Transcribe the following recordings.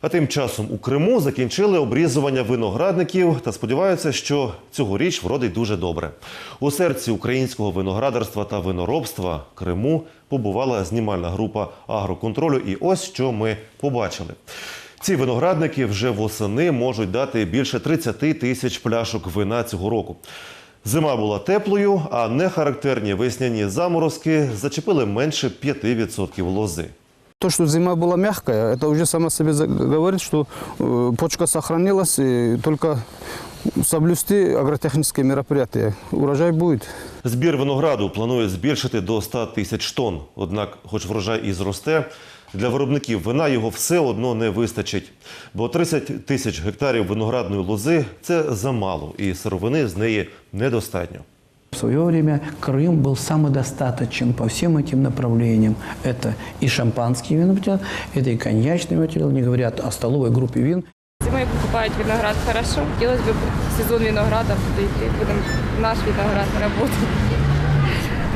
А тим часом у Криму закінчили обрізування виноградників та сподіваються, що цьогоріч вродить дуже добре. У серці українського виноградарства та виноробства Криму побувала знімальна група агроконтролю. І ось що ми побачили. Ці виноградники вже восени можуть дати більше 30 тисяч пляшок вина цього року. Зима була теплою, а нехарактерні весняні заморозки зачепили менше 5% лози. То, что зима была мягкая, это уже само себе за- говорит, что э, почка сохранилась, и только соблюсти агротехнические мероприятия. Урожай будет. Збір винограду планує збільшити до 100 тисяч тонн. Однак, хоч врожай і зросте, для виробників вина його все одно не вистачить. Бо 30 тисяч гектарів виноградної лози це замало, і сировини з неї недостатньо. В свое время Крым был самодостаточен по всем этим направлениям. Это и шампанский виноматериал, это и коньячный материал, не говорят о столовой группе вин. Зимой покупают виноград хорошо. Хотелось бы сезон винограда подойти. Будем наш виноград работать,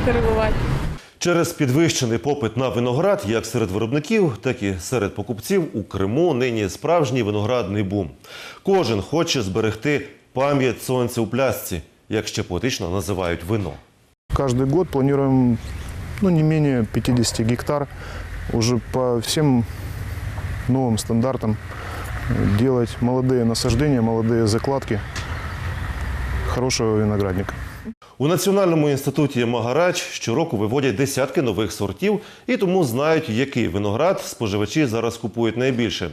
торговать. Через підвищений попит на виноград, як серед виробників, так і серед покупців, у Криму нині справжній виноградний бум. Кожен хоче зберегти пам'ять сонця у плясці, як ще поетично називають вино. Каждый год планируем ну, не менее 50 гектар уже по всем новым стандартам э, делать молодые насаждения, молодые закладки хорошего виноградника. У Національному інституті Магарач щороку виводять десятки нових сортів і тому знають, який виноград споживачі зараз купують найбільше.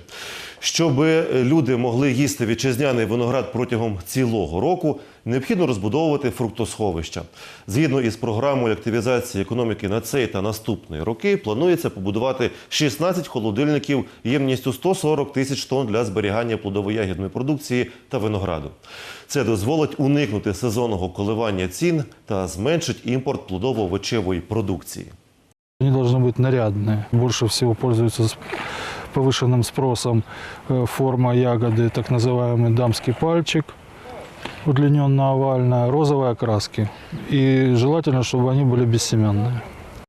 Щоб люди могли їсти вітчизняний виноград протягом цілого року, необхідно розбудовувати фруктосховища. Згідно із програмою активізації економіки на цей та наступний роки, планується побудувати 16 холодильників ємністю 140 тисяч тонн для зберігання плодово-ягідної продукції та винограду. Це дозволить уникнути сезонного коливання цін та зменшить імпорт плодово-овочевої продукції. Они должны быть нарядные. Больше всего пользуются с- повышенным спросом э, форма ягоды, так называемый дамский пальчик, удлиненно-овальная, розовой окраски. И желательно, чтобы они были бессеменные.